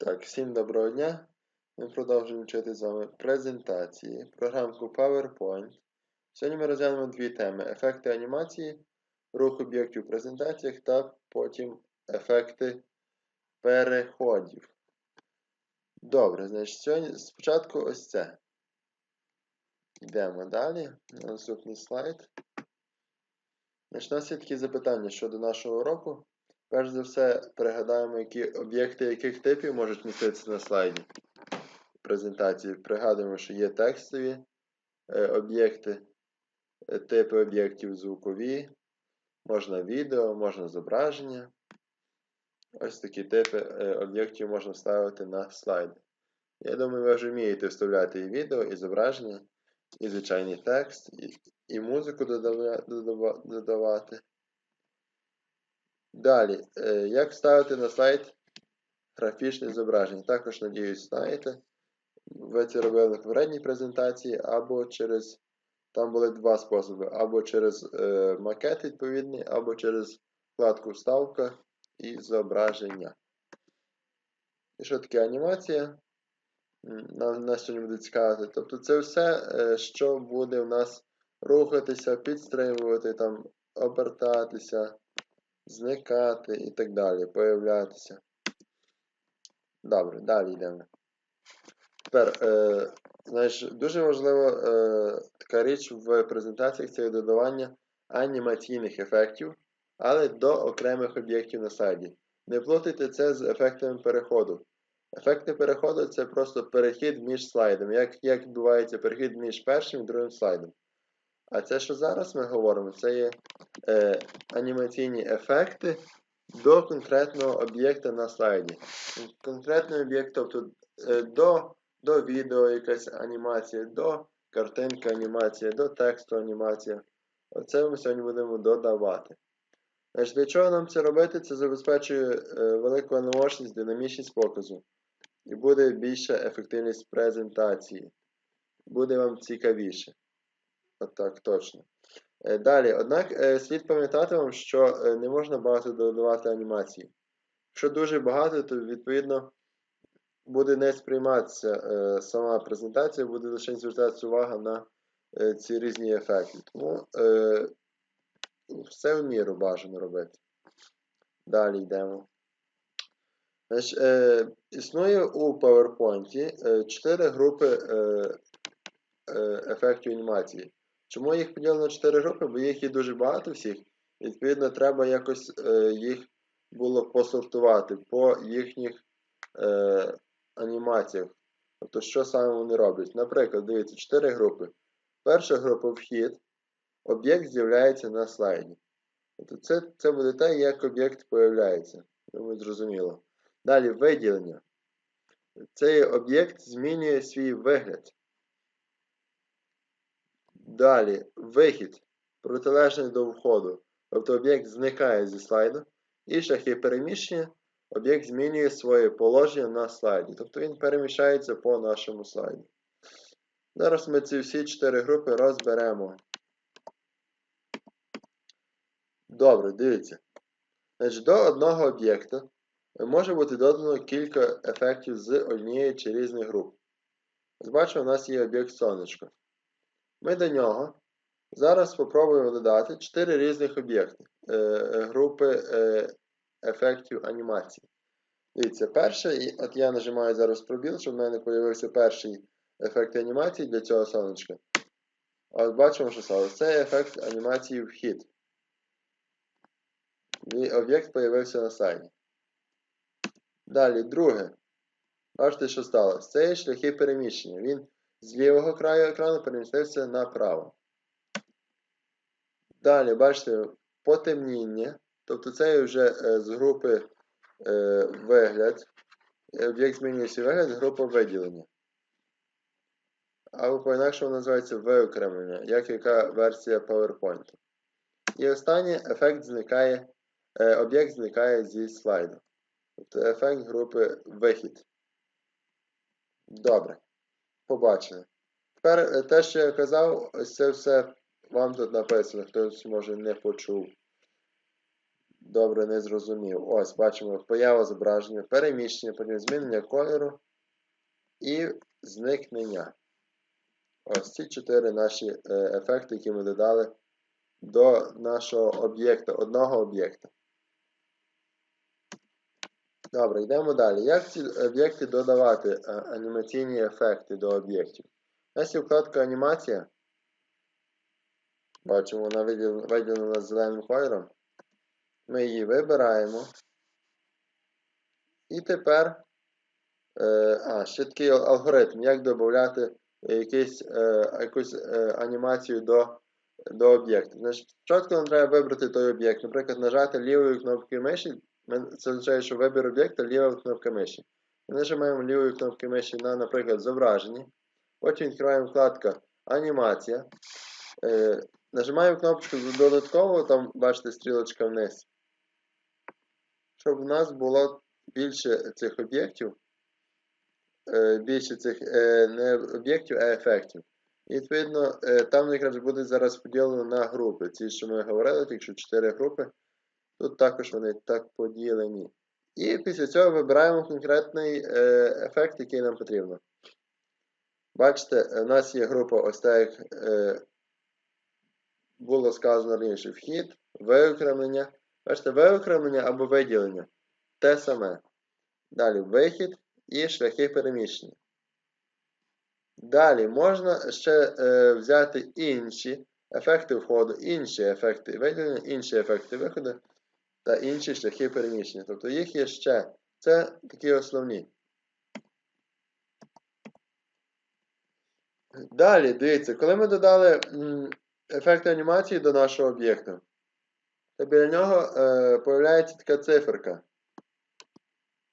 Так, всім доброго дня. Ми продовжуємо вчити з вами презентації, програмку PowerPoint. Сьогодні ми розглянемо дві теми: ефекти анімації, рух об'єктів в презентаціях та потім ефекти переходів. Добре, значить, сьогодні спочатку ось це. Йдемо далі. На наступний слайд. Значить, у нас є такі запитання щодо нашого уроку. Перш за все, пригадаємо, які об'єкти яких типів можуть міститися на слайді презентації. Пригадуємо, що є текстові е, об'єкти, е, типи об'єктів звукові, можна відео, можна зображення. Ось такі типи е, об'єктів можна ставити на слайди. Я думаю, ви вже вмієте вставляти і відео, і зображення, і звичайний текст, і, і музику додавати. Далі, е, як ставити на сайт графічне зображення? Також, надіюсь, знаєте. Ви це робили на попередній презентації, або через. Там були два способи: або через е, макет відповідний, або через вкладку Вставка і зображення. І що таке анімація? Нам нас сьогодні буде цікавити. Тобто це все, е, що буде у нас рухатися, підстримувати, там, обертатися зникати і так далі, появлятися. Добре, далі йдемо. Тепер, е, знаєш, дуже важлива е, така річ в презентаціях це додавання анімаційних ефектів, але до окремих об'єктів на сайті. Не плутайте це з ефектами переходу. Ефекти переходу це просто перехід між слайдами. Як як відбувається перехід між першим і другим слайдом. А це, що зараз ми говоримо, це є е, анімаційні ефекти до конкретного об'єкта на слайді. Конкретний об'єкт, тобто е, до до відео якась анімація, до картинки анімація, до тексту анімація. Оце ми сьогодні будемо додавати. Значить, Для чого нам це робити? Це забезпечує е, велику наочність, динамічність показу. І буде більша ефективність презентації. Буде вам цікавіше. Отак, точно. Е, далі, однак е, слід пам'ятати вам, що е, не можна багато додавати анімації. Якщо дуже багато, то відповідно буде не сприйматися сама презентація, буде лише звертатися увага на ці різні ефекти. Тому все в міру бажано робити. Далі йдемо. Значить, е, Існує у PowerPoint 4 групи е, е, ефектів анімації. Чому їх поділено на 4 групи? Бо їх є дуже багато всіх. Відповідно, треба якось е, їх було посортувати по їхніх е, анімаціях. Тобто, що саме вони роблять. Наприклад, дивіться, 4 групи. Перша група вхід. Об'єкт з'являється на слайді. Тобто Це це буде те, як об'єкт появляється. Думаю, зрозуміло. Далі виділення. Цей об'єкт змінює свій вигляд. Далі вихід, протилежний до входу. Тобто об'єкт зникає зі слайду. І шляхи переміщення, об'єкт змінює своє положення на слайді. Тобто він переміщається по нашому слайді. Зараз ми ці всі чотири групи розберемо. Добре, дивіться. Значить, До одного об'єкта може бути додано кілька ефектів з однієї чи різних груп. Бачимо, у нас є об'єкт сонечко. Ми до нього зараз спробуємо додати 4 різних об'єкти е, е, групи е, ефектів анімації. Дивіться, перший, от я нажимаю зараз пробіл, щоб в мене з'явився перший ефект анімації для цього сонечка. От бачимо, що стало. Це ефект анімації вхід. І об'єкт з'явився на сайті. Далі, друге. Бачите, що сталося? Це є шляхи переміщення. Він з лівого краю екрану перемістився направо. Далі, бачите, потемніння. Тобто це вже е, з групи е, вигляд. Об'єкт змінює свій вигляд з групи виділення. Або по-інакшому називається виокремлення, як яка версія PowerPoint. І останнє ефект зникає, е, об'єкт зникає зі слайду. Тобто ефект групи вихід. Добре побачили. Тепер е, те, що я казав, ось це все вам тут написано, хтось може не почув. добре не зрозумів. Ось, бачимо поява зображення, переміщення, потім змінення кольору і зникнення. Ось ці чотири наші е, ефекти, які ми додали до нашого об'єкта, одного об'єкта. Добре, йдемо далі. Як ці об'єкти додавати анімаційні ефекти до об'єктів? Є вкладка анімація. Бачимо, вона виділена, зеленим кольором. Ми її вибираємо. І тепер, е, а, ще такий алгоритм, як додати е, якусь е, анімацію до, до об'єкту. Значить, спочатку нам треба вибрати той об'єкт. Наприклад, нажати лівою кнопкою миші. Це означає, що вибір об'єкта ліва кнопка миші. Ми нажимаємо лівою кнопкою миші на, наприклад, зображення. Потім відкриваємо вкладка Анімація. Е, нажимаємо кнопочку додатково, там бачите стрілочка вниз. Щоб у нас було більше цих об'єктів. Е, більше цих е, не об'єктів, а ефектів. І відповідно, е, там якраз буде зараз поділено на групи. Ці, що ми говорили, тільки що 4 групи. Тут також вони так поділені. І після цього вибираємо конкретний е, ефект, який нам потрібно. Бачите, у нас є група ось так, як е, було сказано раніше, вхід, виокремлення. Бачите, виокремлення або виділення. Те саме. Далі вихід і шляхи переміщення. Далі можна ще е, взяти інші ефекти входу, інші ефекти виділення, інші ефекти виходу та інші шляхи переміщення. Тобто їх є ще. Це такі основні. Далі, дивіться, коли ми додали ефекти анімації до нашого об'єкту, то біля нього е, появляється така циферка.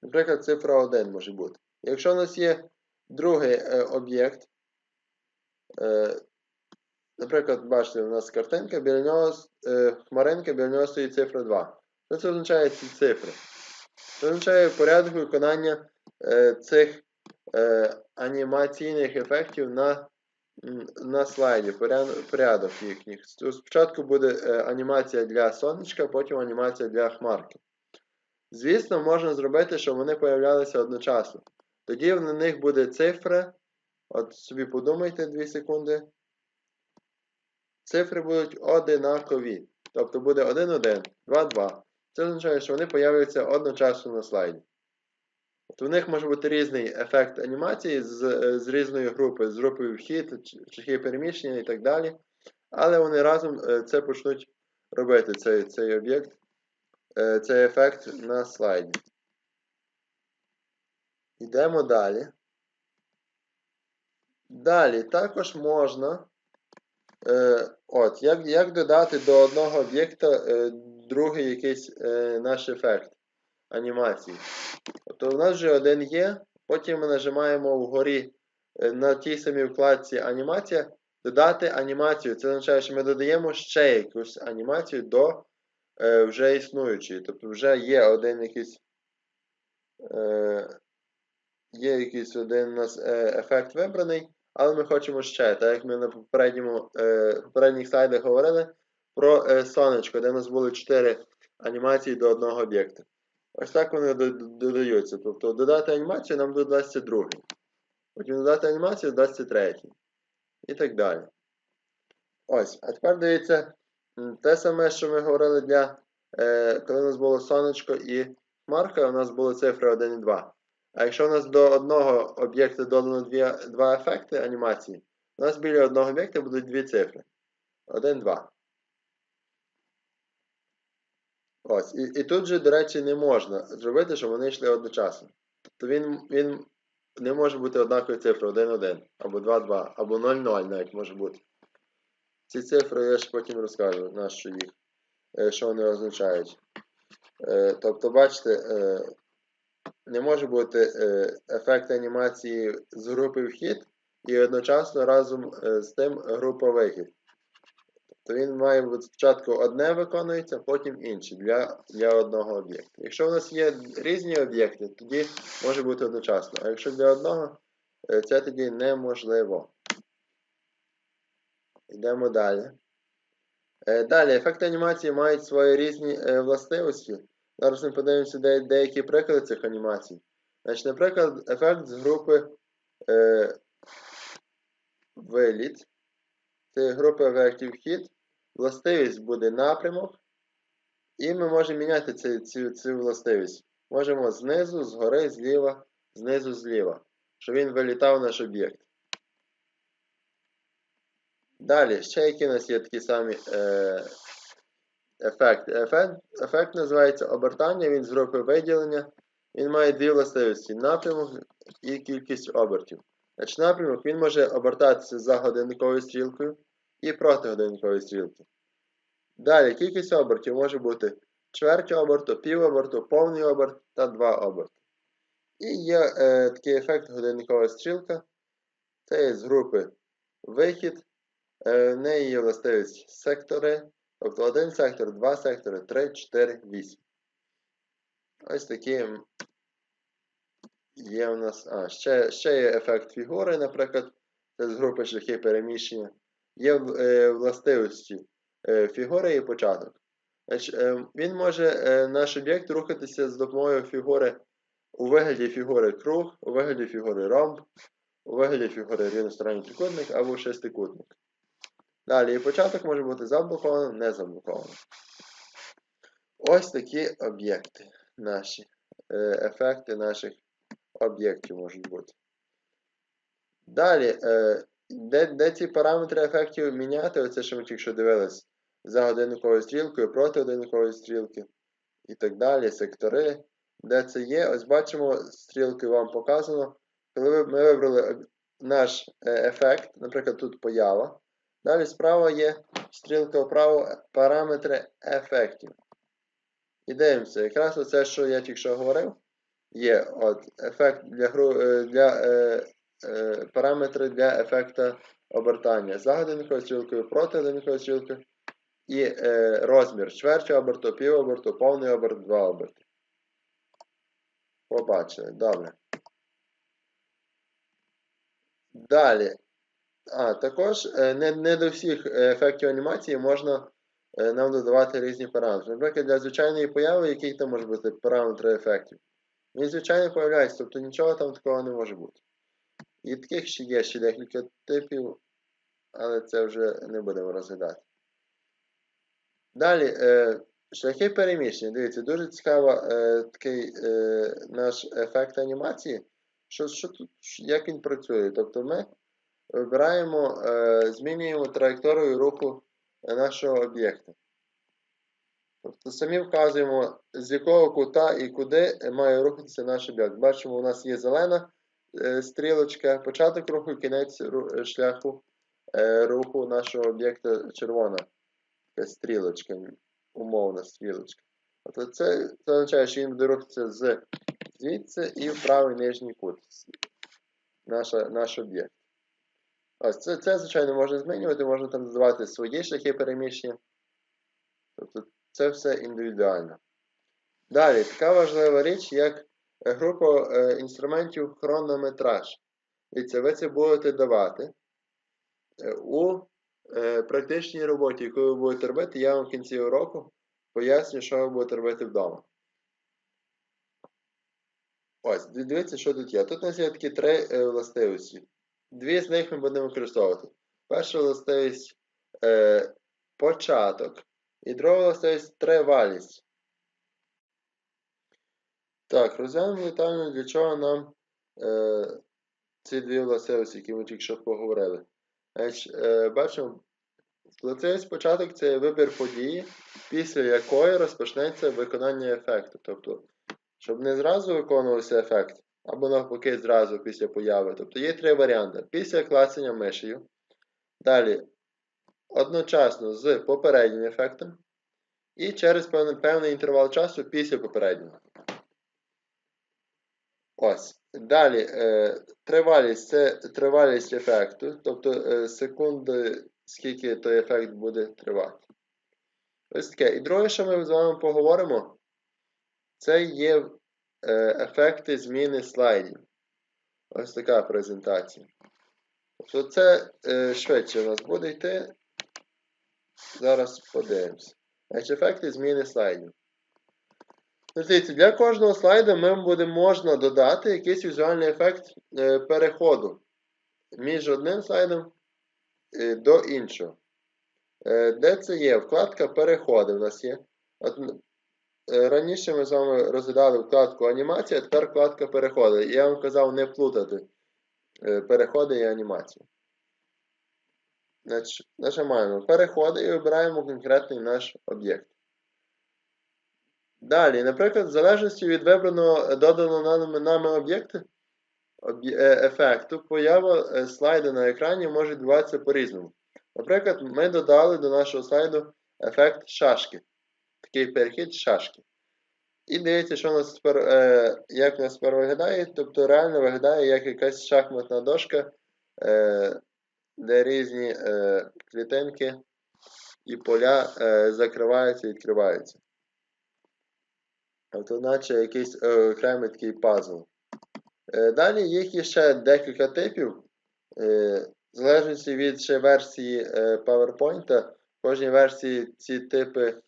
Наприклад, цифра 1 може бути. Якщо у нас є другий е, об'єкт, е, наприклад, бачите, у нас картинка, біля нього е, хмаринка, біля нього стоїть цифра 2. Що це означає ці цифри? Це означає порядок виконання е, цих е, анімаційних ефектів на, на слайді, порядок їхніх. Спочатку буде е, анімація для сонечка, потім анімація для хмарки. Звісно, можна зробити, щоб вони появлялися одночасно. Тоді на них буде цифра. От собі подумайте 2 секунди. Цифри будуть одинакові. Тобто буде 1, 1, 2, 2. Це означає, що вони появляться одночасно на слайді. Тобто в них може бути різний ефект анімації з, е, з різної групи, з групою вхід, шляхи переміщення і так далі. Але вони разом е, це почнуть робити, цей, цей об'єкт, е, цей ефект на слайді. Йдемо далі. Далі також можна. От, як, як додати до одного об'єкта другий якийсь е, наш ефект анімації. Тобто у нас вже один є, потім ми нажимаємо вгорі е, на тій самій вкладці анімація, додати анімацію. Це означає, що ми додаємо ще якусь анімацію до е, вже існуючої. Тобто вже є один якийсь. Е, є якийсь один у нас е, ефект вибраний, але ми хочемо ще, так як ми на попередньому, е, попередніх слайдах говорили про е, сонечко, де у нас були 4 анімації до одного об'єкта. Ось так вони до- до- додаються. Тобто додати анімацію нам додасться другий. Потім додати анімацію додасться третій. І так далі. Ось, а тепер дивіться, те саме, що ми говорили для, е, коли у нас було сонечко і хмарка, у нас були цифри 1 і 2. А якщо у нас до одного об'єкта додано дві, два ефекти анімації, у нас біля одного об'єкта будуть дві цифри. 1, 2. Ось. І, і тут же, до речі, не можна зробити, щоб вони йшли одночасно. Тобто він, він не може бути однаковою цифрою 1, 1, або 2, 2, або 0, 0 навіть може бути. Ці цифри я ж потім розкажу, на що їх, е, що вони означають. Е, Тобто, бачите, е, не може бути ефект анімації з групи вхід і одночасно разом з тим група вихід. Тобто він має бути спочатку одне виконується, потім інше для, для одного об'єкта. Якщо у нас є різні об'єкти, тоді може бути одночасно. А якщо для одного, е, це тоді неможливо. Йдемо далі. Е, Далі, ефекти анімації мають свої різні е, властивості. Зараз ми подивимося де, деякі приклади цих анімацій. Значить, наприклад, ефект з групи е, виліт. Це група ефектів вхід. Властивість буде напрямок. І ми можемо міняти цю, цю, цю властивість. Можемо знизу, згори, зліва, знизу, зліва. Щоб він вилітав в наш об'єкт. Далі, ще які у нас є такі самі е, ефекти. Ефект, ефект називається обертання, він з групи виділення. Він має дві властивості: напрямок і кількість обертів. Значить, напрямок він може обертатися за годинниковою стрілкою і проти годинникової стрілки. Далі, кількість обертів може бути чверть оберту, пів оберту, повний оберт та два оберти. І є е, такий ефект годинникова стрілка. Це є з групи вихід. Е, в неї є властивість сектори. Тобто один сектор, два сектори, 3, 4, 8. Ось такі є у нас. А, ще, ще є ефект фігури, наприклад, це з групи шляхи переміщення. Є е, властивості е, фігури і початок. Е, він може наш об'єкт рухатися з допомогою фігури у вигляді фігури круг, у вигляді фігури ромб, у вигляді фігури рівносторонній трикутник або шестикутник. Далі і початок може бути заблокованим, не заблокованим. Ось такі об'єкти наші. Ефекти наших об'єктів можуть бути. Далі, де, де ці параметри ефектів міняти, оце що ми тільки дивились, за годинниковою стрілкою, проти годинникової стрілки і так далі, сектори. Де це є, ось бачимо, стрілки вам показано. Коли ми вибрали наш ефект, наприклад, тут поява. Далі справа є стрілка вправо параметри ефектів. І дивимося, якраз оце, що я тільки що говорив, є от ефект для для е, е, параметри для ефекта обертання за годинниковою стрілкою, проти годинниковою стрілкою і е, розмір чверть оберту, пів оберту, повний оберт, два оберти. Побачили, добре. Далі. А, також не, не до всіх ефектів анімації можна нам додавати різні параметри. Наприклад, для звичайної появи, який там може бути параметри ефектів. Він, звичайно, появляється, тобто нічого там такого не може бути. І таких ще є ще декілька типів, але це вже не будемо розглядати. Далі, е, шляхи переміщення. Дивіться, дуже цікавий е, такий е, наш ефект анімації. Що, що тут, Як він працює? Тобто ми вибираємо, е, змінюємо траєкторію руху нашого об'єкта. Тобто самі вказуємо, з якого кута і куди має рухатися наш об'єкт. Бачимо, у нас є зелена стрілочка, початок руху, кінець шляху е, руху нашого об'єкта червона Така стрілочка, умовна стрілочка. Тобто це означає, що він буде рухатися з звідси і в правий нижній кут. Наша, наш об'єкт. Ось це, це, звичайно, можна змінювати, можна там додавати свої шляхи переміщення. Тобто це все індивідуально. Далі, така важлива річ, як група е, інструментів хронометраж. Дивіться, ви це будете давати е, у е, практичній роботі, яку ви будете робити, я вам в кінці уроку поясню, що ви будете робити вдома. Ось, дивіться, що тут є. Тут у нас є такі три властивості. Дві з них ми будемо використовувати. Перша властивість початок. І друга властивість тривалість. Так, розглянемо детально, для чого нам е, ці дві властивості, які ми тільки що поговорили. Значить, е, Бачимо, властивість початок це вибір події, після якої розпочнеться виконання ефекту. Тобто, щоб не зразу виконувався ефект, або навпаки, зразу після появи. Тобто є три варіанти. Після клацання мишею. Далі одночасно з попереднім ефектом. І через певний інтервал часу після попереднього. Ось. Далі е, тривалість це тривалість ефекту, тобто е, секунди, скільки той ефект буде тривати. Ось таке. І друге, що ми з вами поговоримо, це є е, ефекти зміни слайдів. Ось така презентація. Тобто це швидше у нас буде йти. Зараз подивимось. Ефекти зміни слайдів. Дивіться, для кожного слайду ми будемо можна додати якийсь візуальний ефект е, переходу між одним слайдом е, до іншого. Е, де це є? Вкладка переходи у нас є. От, раніше ми з вами розглядали вкладку анімація, а тепер вкладка переходи. Я вам казав не плутати переходи і анімацію. Значить, нажимаємо переходи і вибираємо конкретний наш об'єкт. Далі, наприклад, в залежності від вибраного доданого нами, нами об'єкту е, ефекту, поява е, слайду на екрані може відбуватися по-різному. Наприклад, ми додали до нашого слайду ефект шашки. Такий перехід шашки. І дивіться, що у нас тепер, е, як у нас тепер виглядає. Тобто реально виглядає як якась шахматна дошка, е, де різні е, клітинки і поля е, закриваються і відкриваються. Тобто, наче якийсь е, окремий такий пазл. Е, далі їх є ще декілька типів. Е, в залежності від ще версії е, PowerPoint, в кожній версії ці типи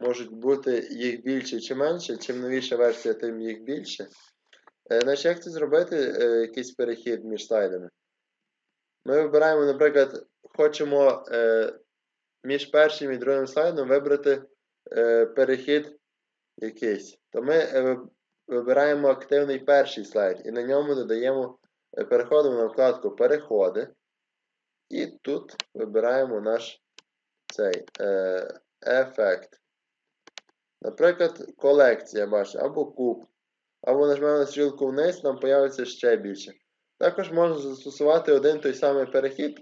можуть бути їх більше чи менше. Чим новіша версія, тим їх більше. Е, значить, як це зробити е, якийсь перехід між слайдами? Ми вибираємо, наприклад, хочемо е, між першим і другим слайдом вибрати е, перехід якийсь. То ми е, вибираємо активний перший слайд і на ньому додаємо, е, переходимо на вкладку Переходи. І тут вибираємо наш цей е, ефект. Наприклад, колекція бачите, або куб. Або нажмемо на стрілку вниз, нам появиться ще більше. Також можна застосувати один той самий перехід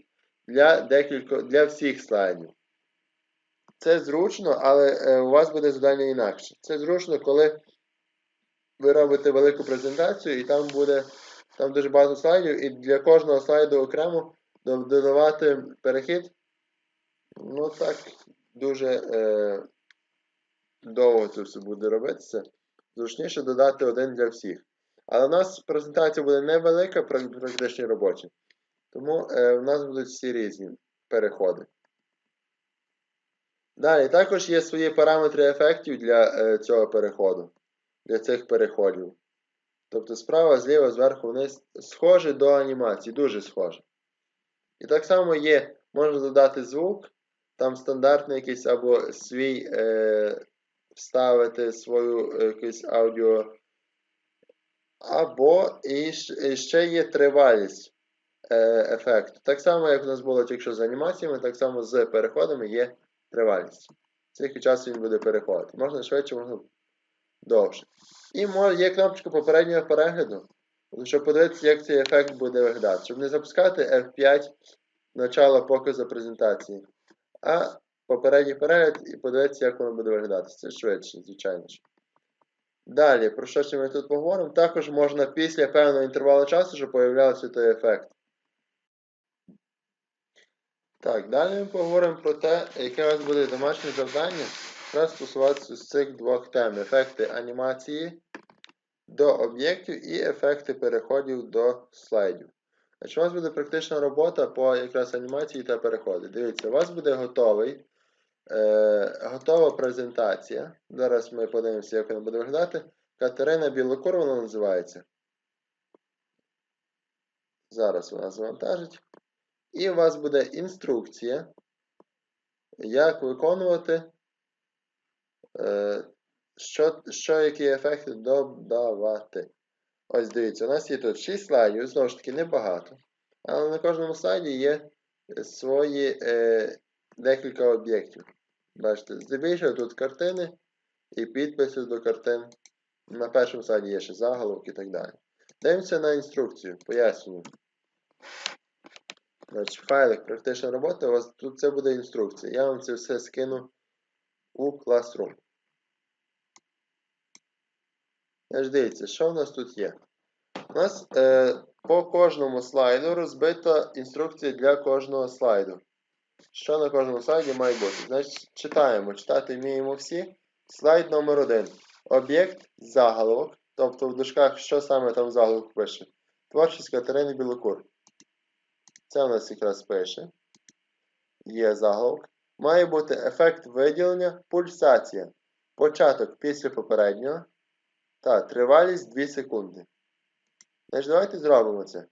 для, декілько, для всіх слайдів. Це зручно, але е, у вас буде завдання інакше. Це зручно, коли ви робите велику презентацію, і там буде там дуже багато слайдів, і для кожного слайду окремо додавати перехід. Ну так, дуже е, довго це все буде робитися. Зручніше додати один для всіх. Але у нас презентація буде невелика, пра- практичні робочі. Тому е, в нас будуть всі різні переходи. Далі, також є свої параметри ефектів для е, цього переходу, для цих переходів. Тобто справа, зліва, зверху вниз схоже до анімації, дуже схоже. І так само є, можна додати звук, там стандартний якийсь або свій е, вставити свою е, якусь аудіо. Або і ще є тривалість е, ефекту. Так само, як у нас було тільки що з анімаціями, так само з переходами є тривалість. Скільки часу він буде переходити. Можна швидше, можна довше. І є кнопочка попереднього перегляду, щоб подивитися, як цей ефект буде виглядати. Щоб не запускати F5 начало показу презентації, а попередній перегляд і подивитися, як воно буде виглядати. Це швидше, звичайно. Далі, про що ми тут поговоримо? Також можна після певного інтервалу часу, щоб появлявся той ефект. Так, далі ми поговоримо про те, яке у вас буде домашнє завдання, якраз стосуватися з цих двох тем: ефекти анімації до об'єктів і ефекти переходів до слайдів. Значить, у вас буде практична робота по якраз анімації та переходи. Дивіться, у вас буде готовий, е, готова презентація. Зараз ми подивимося, як вона буде виглядати. Катерина Білокур вона називається. Зараз вона завантажить. І у вас буде інструкція, як виконувати, е, що, що які ефекти додавати. Ось дивіться, у нас є тут 6 слайдів, знову ж таки, небагато. Але на кожному слайді є свої е, декілька об'єктів. Бачите, здебільшого тут картини і підписи до картин. На першому слайді є ще заголовок і так далі. Дивимося на інструкцію, пояснюю. Значить, файлик практична робота, у вас тут це буде інструкція. Я вам це все скину у Classroom. Значить, дивіться, що в нас тут є? У нас е, по кожному слайду розбита інструкція для кожного слайду. Що на кожному слайді має бути? Значить, читаємо. Читати вміємо всі. Слайд номер 1 Об'єкт, заголовок. Тобто в дужках, що саме там заголовок пише? Творчість Катерини Білокур. Це у нас якраз пише. Є заголовок. має бути ефект виділення пульсація. Початок після попереднього та тривалість 2 секунди. Значить, давайте зробимо це.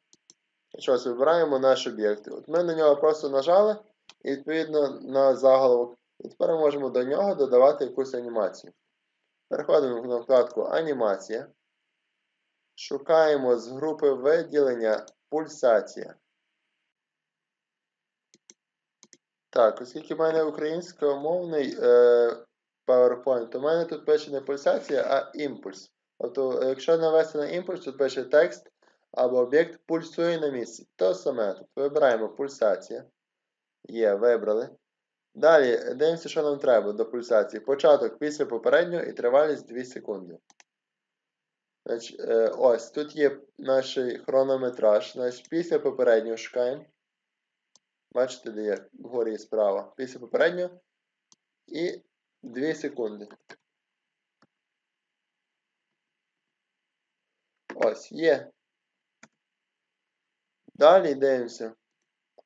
Що вибираємо наш об'єкт. От ми на нього просто нажали, і відповідно на заголовок. І тепер ми можемо до нього додавати якусь анімацію. Переходимо на вкладку Анімація. Шукаємо з групи виділення пульсація. Так, оскільки в мене українськомовний е, PowerPoint, то в мене тут пише не пульсація, а імпульс. Тобто, якщо навести на імпульс, тут пише текст або об'єкт пульсує на місці. То саме тут вибираємо пульсація. Є, вибрали. Далі дивимося, що нам треба до пульсації. Початок після попереднього і тривалість 2 секунди. Значить, е, ось, тут є наш хронометраж. Значить, після попереднього шукаємо. Бачите, де є вгорі і справа. Після попереднього. І 2 секунди. Ось, є. Далі дивимося.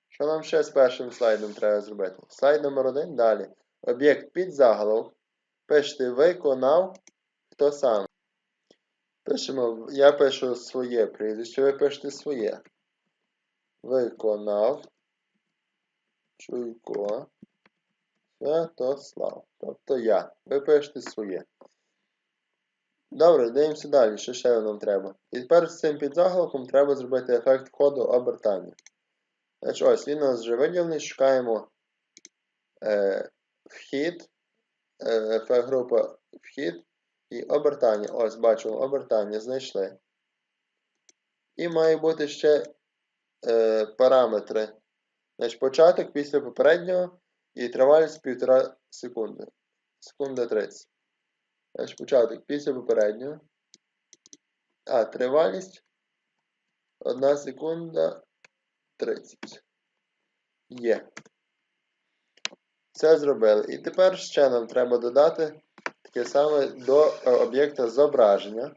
Що нам ще з першим слайдом треба зробити? Слайд номер один. Далі. Об'єкт під заголовок. Пишете виконав хто сам. Пишемо, я пишу своє прізвище, ви пишете своє. Виконав. Чуйко. Святослав. Тобто я. Ви пишете своє. Добре, дивимося далі, що ще нам треба. І тепер з цим підзаголовком треба зробити ефект входу обертання. Значить, ось він у нас вже виділений, шукаємо е, вхід, е, група вхід і обертання. Ось, бачимо, обертання знайшли. І має бути ще е, параметри. Значить, початок після попереднього і тривалість 1,5 секунди. Секунда 30. Значить, початок після попереднього. А, тривалість 1 секунда 30. Є. Це зробили. І тепер ще нам треба додати таке саме до е, об'єкта зображення.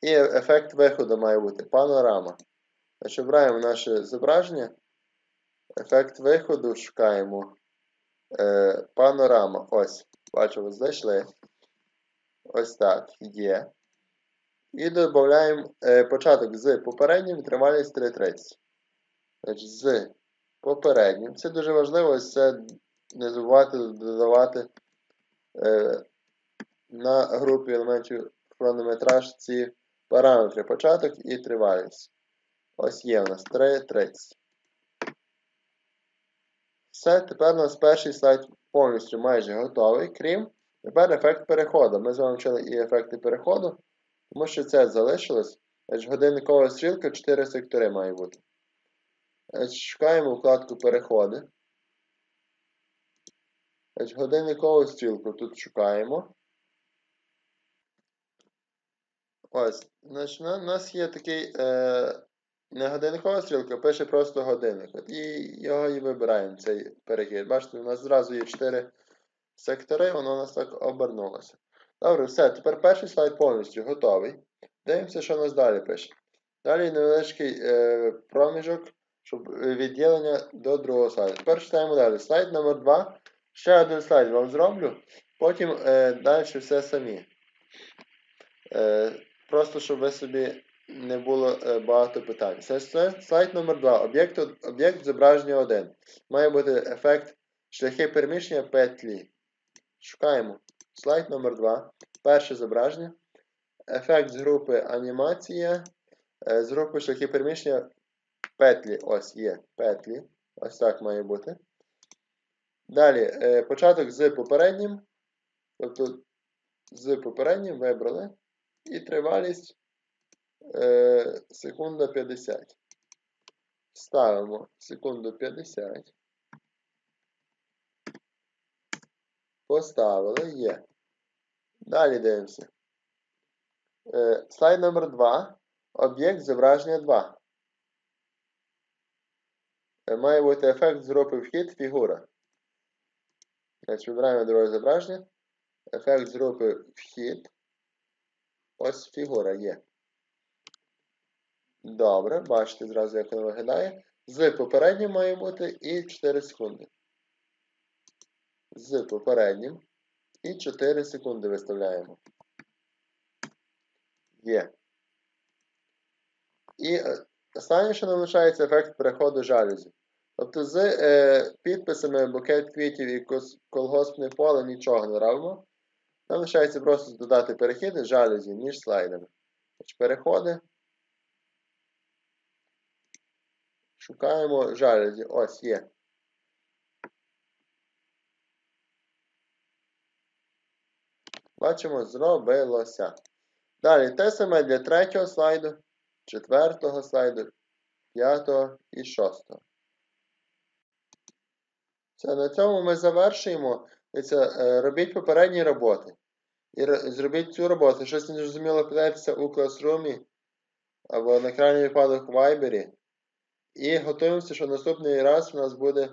І ефект виходу має бути панорама. Значить, обираємо наше зображення. Ефект виходу шукаємо. Е, панорама. Ось. Бачимо, знайшли. Ось так. Є. І додаємо е, початок з попереднім тривалість 3.30. Значить, з попереднім. Це дуже важливо, ось це не забувати додавати е, на групі елементів хронометраж ці параметри початок і тривалість. Ось є у нас 3.30. Все, тепер у нас перший слайд повністю майже готовий, крім тепер ефект переходу. Ми з вами вчили і ефекти переходу, тому що це залишилось. Значить, годинникова стрілка 4 сектори має бути. Шукаємо вкладку переходи. Годинникову стрілку тут шукаємо. Ось, значить, у нас є такий е, не годинникова стрілка, пише просто годинник. От, І його і вибираємо, цей перехід. Бачите, у нас зразу є 4 сектори, воно у нас так обернулося. Добре, все. Тепер перший слайд повністю готовий. Дивимося, що у нас далі пише. Далі невеличкий е, проміжок, щоб відділення до другого слайду. Тепер читаємо далі. Слайд номер 2. Ще один слайд вам зроблю. Потім е, далі все самі. Е, просто щоб ви собі не було е, багато питань. Це слайд номер 2. Об'єкт об'єкт зображення 1. Має бути ефект шляхи переміщення петлі. Шукаємо. Слайд номер 2. Перше зображення. Ефект з групи анімація. З групи шляхи переміщення петлі. Ось є петлі. Ось так має бути. Далі початок з попереднім. Тобто з попереднім вибрали. І тривалість е, секунда 50. Ставимо секунду 50. Поставили, є. Далі дивимося. Е, слайд номер 2. Об'єкт зображення 2. Е, має бути ефект з групи вхід фігура. Значить, вибираємо друге зображення. Ефект з групи вхід. Ось фігура є. Добре, бачите зразу, як вона виглядає. З попереднім має бути і 4 секунди. з попереднім. І 4 секунди виставляємо. Є. І е, останнє, що нам лишається, ефект переходу жалюзі. Тобто з е, підписами букет квітів і колгоспне поле нічого не робимо. Нам лишається просто додати перехіди жалюзі між слайдами. Переходи. Шукаємо жалюзі. Ось є. Бачимо, зробилося. Далі те саме для третього слайду, четвертого слайду, п'ятого і шостого. Все, на цьому ми завершуємо. Дивіться, е, робіть попередні роботи. І зробіть цю роботу. Щось не зрозуміло, питайтеся у класрумі або на крайній випадок в Viber. І готуємося, що наступний раз у нас буде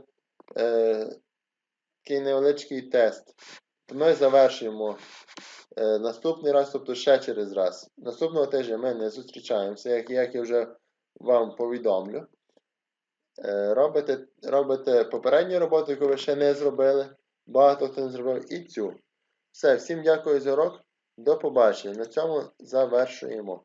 е, такий невеличкий тест. Ми завершуємо е, наступний раз, тобто ще через раз. Наступного тижня ми не зустрічаємося, як, як я вже вам повідомлю. Е, робите, робите попередню роботу, яку ви ще не зробили. Багато хто не зробив і цю. Все, всім дякую за урок. До побачення. На цьому завершуємо.